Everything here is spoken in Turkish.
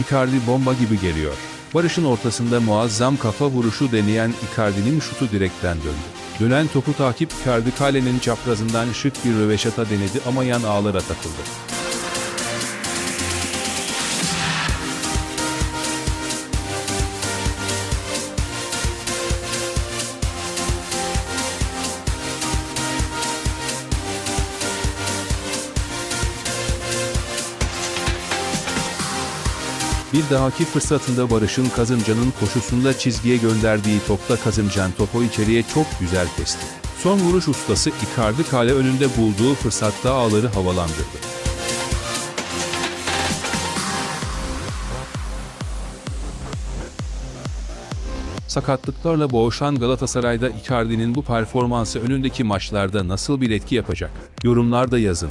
Icardi bomba gibi geliyor. Barış'ın ortasında muazzam kafa vuruşu deneyen Icardi'nin şutu direkten döndü. Dönen topu takip Icardi kalenin çaprazından şık bir röveşata denedi ama yan ağlara takıldı. Bir dahaki fırsatında Barış'ın Kazımcan'ın koşusunda çizgiye gönderdiği topta Kazımcan topu içeriye çok güzel kesti. Son vuruş ustası Icardi kale önünde bulduğu fırsatta ağları havalandırdı. Sakatlıklarla boğuşan Galatasaray'da Icardi'nin bu performansı önündeki maçlarda nasıl bir etki yapacak? Yorumlarda yazın.